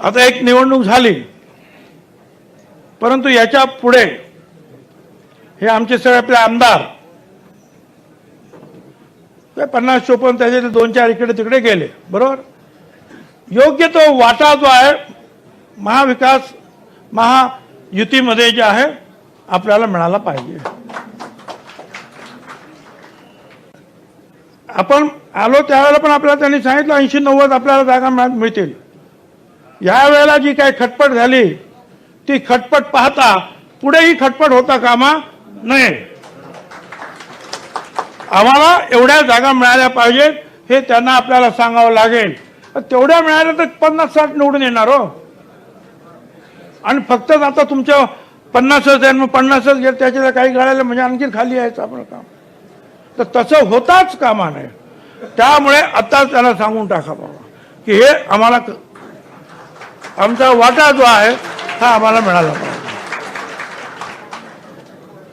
आता एक निवडणूक झाली. परंतु याच्यापुढे हे आमचे सगळे आपले आमदार ते पन्नास चोपन्न त्याचे ते दोन चार इकडे तिकडे गेले बरोबर? योग्य तो वाटा जो आहे महाविकास महायुतीमध्ये जे आहे आपल्याला मिळाला पाहिजे. आपण आलो त्यावेळेला पण आपल्याला त्यांनी सांगितलं ऐंशी नव्वद आपल्याला जागा मिळतील. या वेळेला जी काही खटपट झाली ती खटपट पाहता पुढेही खटपट होता कामा नये. आम्हाला एवढ्या जागा मिळाल्या पाहिजेत हे त्यांना आपल्याला सांगावं लागेल. तेवढ्या मिळाल्या तर पन्नास साठ निवडून येणार हो. आणि फक्त आता तुमच्या पन्नासच आहे मग पन्नासच गेले त्याच्या काही घडायला म्हणजे आणखी खाली यायचं आपलं काम. तर तसं होताच कामा नये. त्यामुळे आता त्याला सांगून टाका बाबा की हे आम्हाला आमचा वाटा जो आहे हा आम्हाला मिळाला.